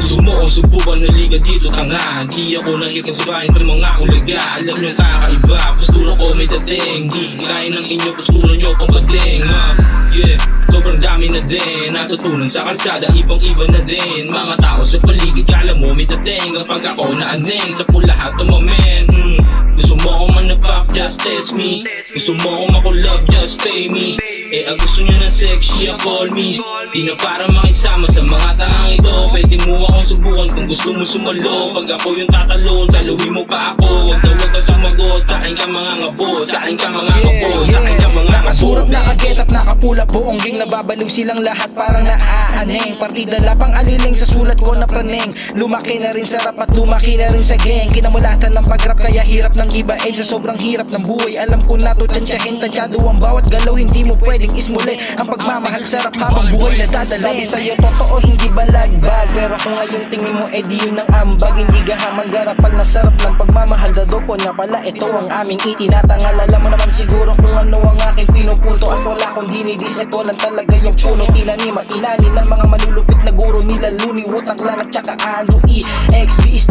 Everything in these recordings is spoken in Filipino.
Gusto mo kong subukan na liga dito tanga. Di ako nakikipagsabahin sa mga ulaga Alam nyo kakaiba, postura ko may dating. Di kaya ng inyo, postura nyo pambating ha? Yeah, sobrang dami na din. Natutunan sa kalsada, ibang-iba na din. Mga tao sa paligid, kala mo may dating. Kapag ako naaneng sa lahat ng moment hmm. Gusto mo akong manapak, just test me. Gusto mo akong makulove, just pay me. Eh, gusto niya ng sexy, ah, call me. Di na para makisama sa mga mo akong subukan kung gusto mo sumalo. Pag ako yung tatalon, saluhin mo pa ako. Huwag na huwag ka sumagot, sa akin ka mga ngabo Sa akin ka mga ngabo, sa akin ka mga ngabo. Nakasurap, nakagetap, nakapula Buong ging nababaliw silang lahat. Parang naaaneng Partida lapang aliling sa sulat ko na praneng Lumaki na rin sa rap at lumaki na rin sa gang. Kinamulatan ng pag-rap kaya hirap ng ibain Sa sobrang hirap ng buhay. Alam ko na to tsansyahin Tansyado ang bawat galaw. Hindi mo pwedeng ismuli Ang pagmamahal sa rap habang buhay na dadalhin. Sabi sa'yo totoo hindi balagbag Pero kung ngayong tingin mo eh di yun ang ambag. Hindi gahamang garapal na sarap ng pagmamahal. Dadoko nga pala ito ang aming itinatangal. Alam mo naman siguro kung ano ang aking pinupunto. At wala kong dinidis Ito lang talaga yung puno. Tinanima, inani ng mga malulupit na guro nila. Luni, Wutak lang at saka ano E XB, Snoop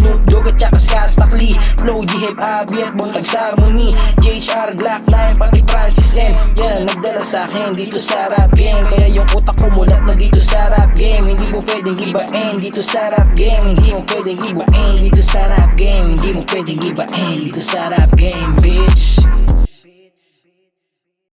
Dogg at saka Skastak Lee Flow, G-Hip, Abi at Bontag sa Harmony. JHR, Glock 9, pati Francis M. Yan, nagdala sa akin dito sa rap game. Kaya yung utak ko mulat na dito sa rap game. Hindi mo pwedeng ibain dito sa rap game. Hindi mo pwedeng ibain dito sa rap game. Hindi mo pwedeng ibain dito sa rap game, bitch